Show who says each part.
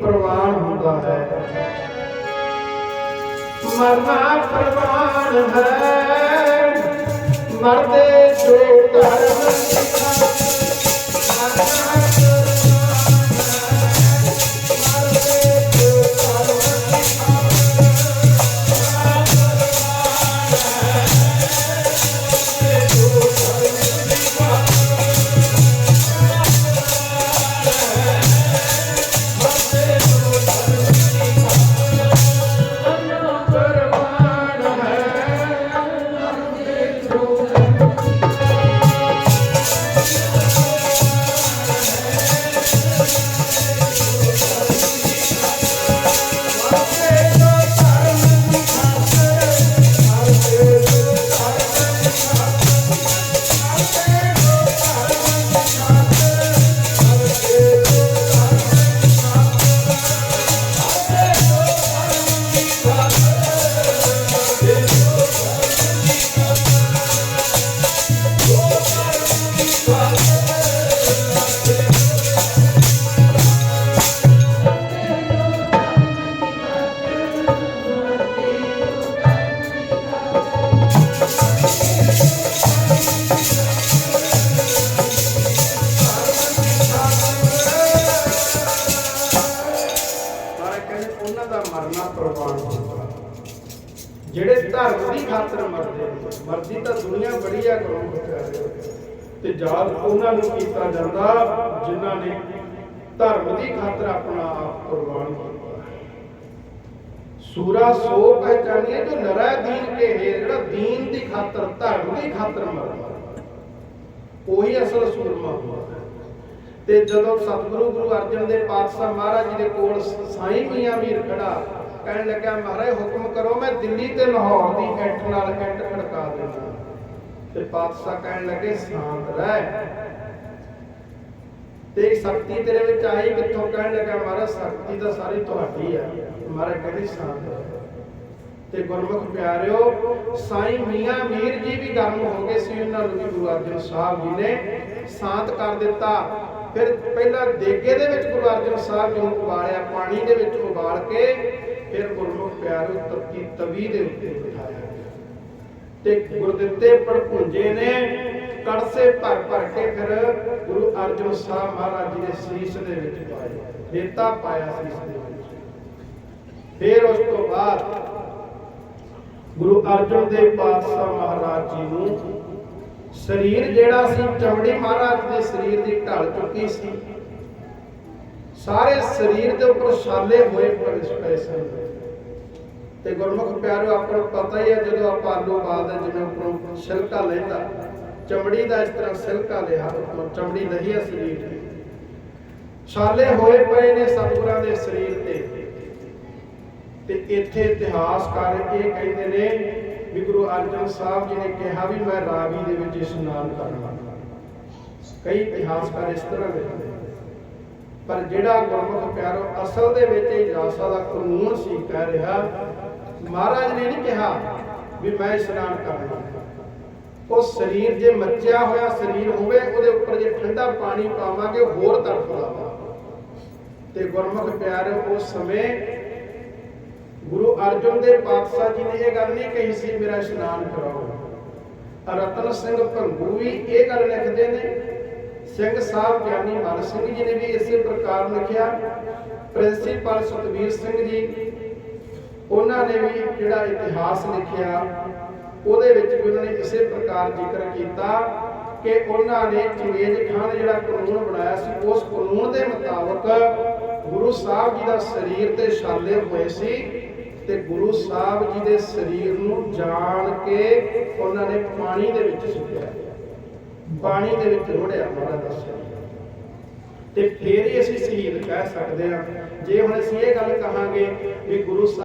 Speaker 1: ਪ੍ਰਵਾਨ ਹੁੰਦਾ ਹੈ। ਮਰਨਾ ਪ੍ਰਵਾਨ ਹੈ। ਮਰਦੇ ਜੋ ਧਰਮ ਸਿਖਾ ਜਿਹੜੇ ਧਰਮ ਦੀ ਖਾਤਰ ਮਰਦੇ ਮਰਦੀ ਤਾਂ ਦੁਨੀਆ ਬੜੀ ਆ ਕਰੋ ਤੇ ਯਾਦ ਉਹਨਾਂ ਨੂੰ ਕੀਤਾ ਜਾਂਦਾ ਜਿਨ੍ਹਾਂ ਨੇ ਧਰਮ ਦੀ ਖਾਤਰ ਆਪਣਾ ਆਪ ਕੁਰਬਾਨ ਕੀਤਾ। ਸੂਰਾ ਸੋ ਪਹਿਚਾਨੀਏ ਜੋ ਨਰਾ ਦੀਨ ਕੇ ਹੈ ਜਿਹੜਾ ਦੀਨ ਦੀ ਖਾਤਰ, ਧਰਮ ਦੀ ਖਾਤਰ ਮਰਦਾ। ਉਹੀ ਅਸਲ ਸੂਰਮਾ ਹੁੰਦਾ ਤੇ ਜਦੋਂ ਸਤਿਗੁਰੂ ਗੁਰੂ ਅਰਜਨ ਦੇਵ ਪਾਤਸ਼ਾਹ ਮਹਾਰਾਜ ਜੀ ਦੇ ਕੋਲ ਸਾਈਂ ਮੀਆਂ ਮੀਰ ਖੜਾ ਕਹਿਣ ਲੱਗਾ ਮਹਾਰਾਜ, ਹੁਕਮ ਕਰੋ, ਮੈਂ ਦਿੱਲੀ ਤੇ ਲਾਹੌਰ ਦੀ ਐਂਟ ਨਾਲ ਐਂਟ ਖੜਕਾ ਦੇਣਾ ਤੇ ਪਾਤਸ਼ਾਹ ਕਹਿਣ ਲੱਗੇ, ਸ਼ਾਂਤ ਰਹਿ। ਤੇ ਸ਼ਕਤੀ ਤੇਰੇ ਵਿੱਚ ਆਈ, ਕਿੱਥੋਂ ਕਹਿਣ ਲੱਗਾ ਮਹਾਰਾਜ, ਸ਼ਕਤੀ ਤਾਂ ਸਾਰੀ ਤੁਹਾਡੀ ਆ ਮਹਾਰਾਜ ਕਹਿੰਦੇ, ਸ਼ਾਂਤ ਰਹਿ। ਤੇ ਗੁਰਮੁਖ, ਪਿਆਰਿਓ, ਸਾਈਂ ਮੀਆਂ ਮੀਰ ਜੀ ਵੀ ਗਰਮ ਹੋ ਗਏ ਸੀ, ਉਹਨਾਂ ਨੂੰ ਵੀ ਗੁਰੂ ਅਰਜਨ ਸਾਹਿਬ ਜੀ ਨੇ ਸ਼ਾਂਤ ਕਰ ਦਿੱਤਾ। ਫਿਰ ਪਹਿਲਾਂ ਦੇਗੇ ਦੇ ਵਿੱਚ ਗੁਰੂ ਅਰਜਨ ਸਾਹਿਬ ਜੀ ਨੂੰ ਉਬਾਲਿਆ, ਪਾਣੀ ਦੇ ਵਿੱਚ ਉਬਾਲ ਕੇ ਫਿਰ ਗੁਰਮੁਖ ਪਿਆਰਿਓ ਤੱਤੀ ਤਵੀ ਦੇ ਉੱਤੇ ਬਿਠਾਇਆ ਤੇ ਗੁਰਦਿੱਤੇ ਪੜਪੁੰਜੇ ਨੇ ਕੜਸੇ ਭਰ ਭਰ ਕੇ ਫਿਰ ਗੁਰੂ ਅਰਜਨ ਸਾਹਿਬ ਮਹਾਰਾਜ ਜੀ ਦੇ ਸੀਸ ਦੇ ਵਿੱਚ ਪਾਏ ਦੇਤਾ ਪਾਇਆ ਸੀਸ ਦੇ ਵਿੱਚ। ਫਿਰ ਉਸ ਤੋਂ ਬਾਅਦ ਗੁਰੂ ਅਰਜਨ ਦੇਵ ਪਾਤਸ਼ਾਹ ਮਹਾਰਾਜ ਜੀ ਨੂੰ ਸਰੀਰ ਜਿਹੜਾ ਸੀ, ਚਮੜੀ ਮਹਾਰਾਜ ਦੇ ਸਰੀਰ ਦੀ ਢਲ ਚੁੱਕੀ ਸੀ। ਸਾਰੇ ਸਰੀਰ ਦੇ ਉੱਪਰ ਛਾਲੇ ਹੋਏ ਪਏ ਪਏ ਸਨ। ਤੇ ਗੁਰਮੁਖ ਪਿਆਰਿਓ, ਆਪਾਂ ਨੂੰ ਪਤਾ ਹੀ ਹੈ, ਜਦੋਂ ਆਪਾਂ ਆਲੂ ਬਾਦ ਜਿਵੇਂ ਉੱਪਰੋਂ ਛਿਲਕਾ ਲੈਂਦਾ, ਚਮੜੀ ਦਾ ਇਸ ਤਰ੍ਹਾਂ ਛਿਲਕਾ ਲਿਆ ਉੱਪਰੋਂ ਚਮੜੀ ਨਹੀਂ ਹੈ ਸਰੀਰ ਦੀ। ਛਾਲੇ ਹੋਏ ਪਏ ਨੇ ਸਤਿਗੁਰਾਂ ਦੇ ਸਰੀਰ ਤੇ। ਤੇ ਇੱਥੇ ਇਤਿਹਾਸਕਾਰ ਇਹ ਕਹਿੰਦੇ ਨੇ ਵੀ ਗੁਰੂ ਅਰਜਨ ਸਾਹਿਬ ਜੀ ਨੇ ਕਿਹਾ ਵੀ ਮੈਂ ਰਾਵੀ ਦੇ ਵਿੱਚ ਇਸ਼ਨਾਨ ਕਰਨਾ ਕਈ ਇਤਿਹਾਸਕਾਰ ਇਸ ਤਰ੍ਹਾਂ ਲਿਖਦੇ ਪਰ ਜਿਹੜਾ ਗੁਰਮੁਖ ਪਿਆਰੋ, ਅਸਲ ਦੇ ਵਿੱਚ ਇਹ ਦਾ ਕਾਨੂੰਨ ਸੀ, ਕਹਿ ਰਿਹਾ, ਮਹਾਰਾਜ ਨੇ ਨਹੀਂ ਕਿਹਾ ਵੀ ਮੈਂ ਇਸ਼ਨਾਨ ਕਰਨਾ ਉਹ ਸਰੀਰ ਜੇ ਮੱਚਿਆ ਹੋਇਆ ਸਰੀਰ ਹੋਵੇ, ਉਹਦੇ ਉੱਪਰ ਜੇ ਠੰਡਾ ਪਾਣੀ ਪਾਵਾਂਗੇ ਉਹ ਹੋਰ ਤੜਫਦਾ ਤੇ ਗੁਰਮੁਖ ਪਿਆਰੋ, ਉਸ ਸਮੇਂ ਗੁਰੂ ਅਰਜਨ ਦੇਵ ਪਾਤਸ਼ਾਹ ਜੀ ਨੇ ਇਹ ਗੱਲ ਨਹੀਂ ਕਹੀ ਸੀ, ਮੇਰਾ ਇਸ਼ਨਾਨ ਕਰਾਓ। ਰਤਨ ਸਿੰਘ ਭੰਗੂ ਵੀ ਇਹ ਗੱਲ ਲਿਖਦੇ ਨੇ ਸਿੰਘ ਸਾਹਿਬ ਗਿਆਨੀ ਮਨ ਸਿੰਘ ਜੀ ਨੇ ਵੀ ਇਸੇ ਪ੍ਰਕਾਰ ਲਿਖਿਆ। ਪ੍ਰਿੰਸੀਪਲ ਸਤਵੀਰ ਸਿੰਘ ਜੀ, ਉਹਨਾਂ ਨੇ ਵੀ ਜਿਹੜਾ ਇਤਿਹਾਸ ਲਿਖਿਆ, ਉਹਦੇ ਵਿੱਚ ਵੀ ਉਹਨਾਂ ਨੇ ਇਸੇ ਪ੍ਰਕਾਰ ਜ਼ਿਕਰ ਕੀਤਾ ਕਿ ਉਹਨਾਂ ਨੇ ਚੰਗੇਜ਼ ਖਾਨ ਜਿਹੜਾ ਕਾਨੂੰਨ ਬਣਾਇਆ ਸੀ, ਉਸ ਕਾਨੂੰਨ ਦੇ ਮੁਤਾਬਕ ਗੁਰੂ ਸਾਹਿਬ ਜੀ ਦਾ ਸਰੀਰ ਤੇ ਛਾਲੇ ਹੋਏ ਸੀ ਤੇ ਗੁਰੂ ਸਾਹਿਬ ਜੀ ਦੇ ਸਰੀਰ ਨੂੰ ਜਾਣ ਕੇ ਉਹਨਾਂ ਨੇ ਪਾਣੀ ਦੇ ਵਿੱਚ ਸੁੱਟਿਆ। ਪਾਣੀ ਦੇ ਵਿੱਚ ਰੋੜਿਆ ਮਹਾਰਾਜ ਦਾ ਤੇ ਫੇਰ ਹੀ ਅਸੀਂ ਸ਼ਹੀਦ ਕਹਿ ਸਕਦੇ ਹਾਂ। ਜੇ ਹੁਣ ਅਸੀਂ ਇਹ ਗੱਲ ਕਹਾਂਗੇ ਵੀ ਗੁਰੂ ਸਾਹਿਬ